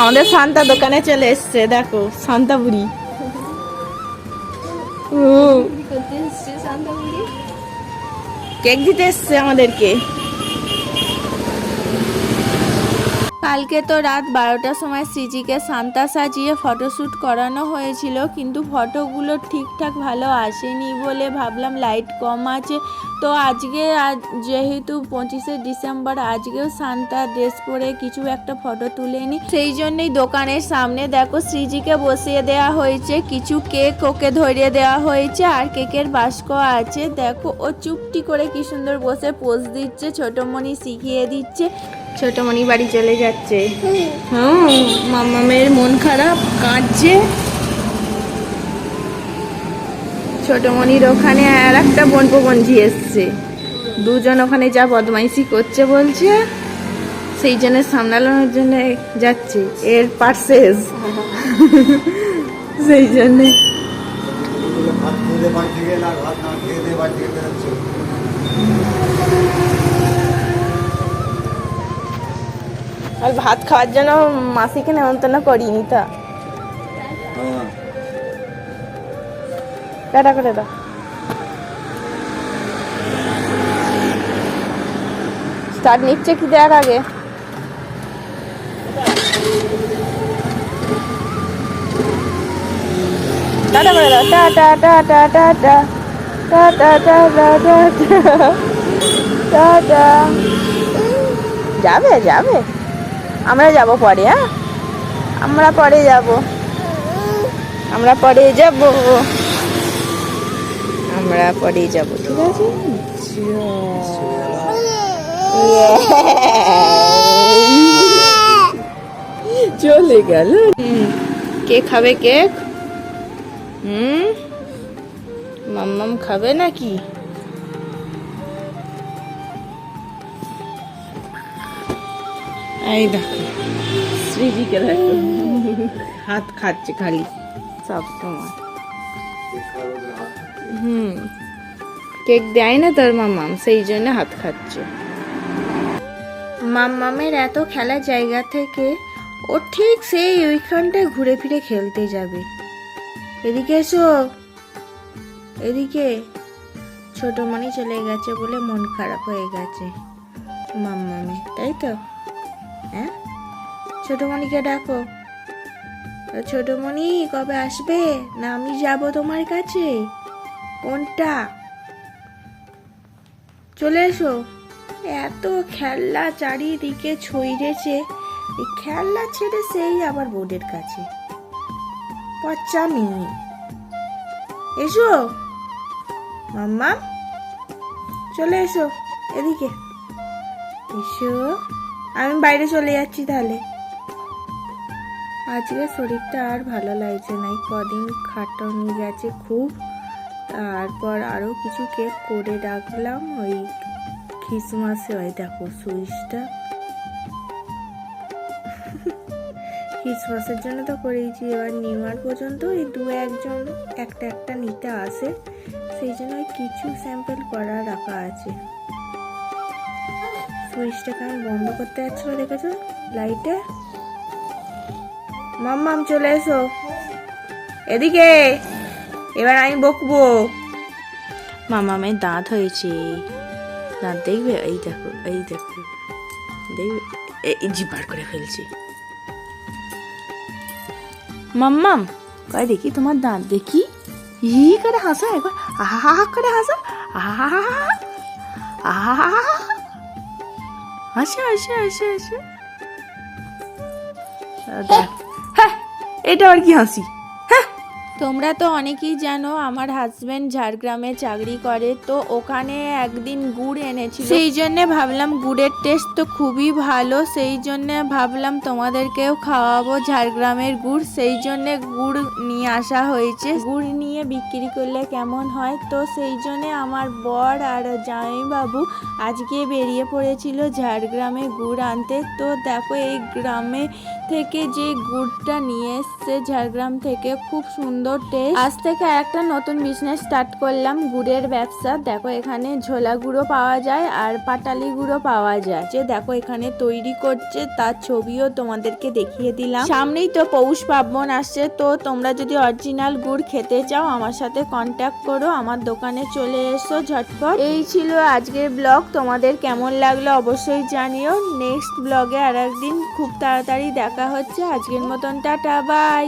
আমাদের শান্তা দোকানে চলে এসছে দেখো শান্তা বুড়ি। কেক দিতে এসছে আমাদেরকে। কালকে তো রাত বারোটার সময় শ্রীজিকে সান্তা সাজিয়ে ফটোশ্যুট করানো হয়েছিল, কিন্তু ফটোগুলো ঠিকঠাক ভালো আসেনি বলে ভাবলাম লাইট কম আছে। তো আজকে আজ, যেহেতু পঁচিশে ডিসেম্বর, আজকেও সান্তা ড্রেস পরে কিছু একটা ফটো তুলে নি সেই জন্যই দোকানের সামনে দেখো শ্রীজিকে বসিয়ে দেওয়া হয়েছে, কিছু কেক ওকে ধরিয়ে দেওয়া হয়েছে, আর কেকের বাস্ক আছে। দেখো ও চুপটি করে কি সুন্দর বসে পোজ দিচ্ছে, ছোটমণি শিখিয়ে দিচ্ছে। ছোটমণি বাড়ি চলে যাচ্ছে। হ্যাঁ মামামের মন খারাপ কাঁদছে। ছোটমণির ওখানে আর একটা বোন প্রবঞ্জি এসছে। দুজন ওখানে যা বদমাইশি করছে বলছে সেই জন্য সামলানোর জন্য যাচ্ছে এর পার্সেস। সেই জন্যে। ভাত খেয়ে বাড়ি থেকে এলে ভাত না খেয়ে দিয়ে বাড়ি থেকে বেরোচ্ছে আর ভাত খাওয়ার জন্য মাসিকে নেমন্তন্ন করিনি তা। হ্যাঁ। টাটা করে দাও। স্টার্ট নিচ্ছে কি দেখ আগে? টাটা করে দাও। Tata tata tata tata tata tata tata যাবে যাবে। আমরা যাব পরে হ্যাঁ? আমরা পরে যাব। আমরা পরে যাব। আমরা পরে যাব, ঠিক আছে? চলে গেল। কে খাবে কেক? হুম? মাম্মাম খাবে নাকি? এই দেখো। শ্রীজিকে দেখো। হাত খাচ্ছে খালি। সব সময় হুম। কেক দেয় না তোর মামাম সেই জন্য হাত খাচ্ছে। মাম্মামের এত খেলার জায়গা থেকে ও ঠিক সেই ওইখানটায় ঘুরে ফিরে খেলতে যাবে। এদিকে এসো। এদিকে। ছোট মনি চলে গেছে বলে মন খারাপ হয়ে গেছে মাম্মামে তাই তো? হ্যাঁ? ছোট মনিকে ডাকো। ছোট মনি কবে আসবে? না, আমি যাব তোমার কাছে। কোনটা? চলে এসো। এত খেলনা চারিদিকে ছইরেছে খেলনা ছেড়ে সেই আবার বোর্ডের কাছে। পচ্চা মেয়ে। এসো। মাম্মা, চলে এসো। এদিকে। এসো। আমি বাইরে চলে যাচ্ছি তাহলে। আজকে শরীরটা আর ভালো লাগছে না। এই কদিন খাটানি গেছে খুব। তারপর আরও কিছু কেক করে রাখলাম ওই খ্রিসমাসে ওই দেখো সুইচটা। খ্রিসমাসের জন্য তো করেইছি। এবার নিউ পর্যন্ত ওই দু একজন একটা একটা নিতে আসে। সেই জন্য কিছু স্যাম্পল করা রাখা আছে। সুইচটাকে আমি বন্ধ করতে যাচ্ছিল দেখেছ? লাইটে মাম্মাম চলে এসো। এদিকে, এবার আমি বকবো। মামামের দাঁত হয়েছে। দাঁত দেখবে? এই দেখো এই দেখো। দেখবে? এই জি বার করে ফেলছি। মাম্মাম কয় দেখি তোমার দাঁত? দেখি। হি করে হাসো একবার। আহা করে হাসো। আহা আহা। হাসে আসে আসে আসে। দেখ হ্যাঁ এটা আর কি হাসি? হ্যাঁ তোমরা তো অনেকেই জানো আমার হাজবেন্ড ঝাড়গ্রামে চাকরি করে তো ওখানে একদিন গুড় এনেছিল। সেই জন্যে ভাবলাম গুড়ের টেস্ট তো খুবই ভালো সেই জন্য ভাবলাম তোমাদেরকেও খাওয়াবো ঝাড়গ্রামের গুড় সেই জন্যে গুড় নিয়ে আসা হয়েছে। গুড় নিয়ে বিক্রি করলে কেমন হয়? তো সেই জন্যে আমার বর আর জামাইবাবু আজকে বেরিয়ে পড়েছিল ঝাড়গ্রামে গুড় আনতে। তো দেখো এই গ্রামে থেকে যে গুড়টা নিয়ে এসছে ঝাড়গ্রাম থেকে খুব সুন্দর সুন্দর টেস্ট আজ থেকে একটা নতুন বিজনেস স্টার্ট করলাম, গুড়ের ব্যবসা। দেখো এখানে ঝোলা গুঁড়ো পাওয়া যায় আর পাটালি গুঁড়ো পাওয়া যায়। যে দেখো এখানে তৈরি করছে, তার ছবিও তোমাদেরকে দেখিয়ে দিলাম। সামনেই তো পৌষ পার্বণ আসছে, তো তোমরা যদি অরিজিনাল গুড় খেতে চাও, আমার সাথে কন্ট্যাক্ট করো, আমার দোকানে চলে এসো ঝটপট। এই ছিল আজকের ব্লগ তোমাদের কেমন লাগল অবশ্যই জানিও। নেক্সট ব্লগে আর একদিন খুব তাড়াতাড়ি দেখা হচ্ছে। আজকের মতন টাটা বাই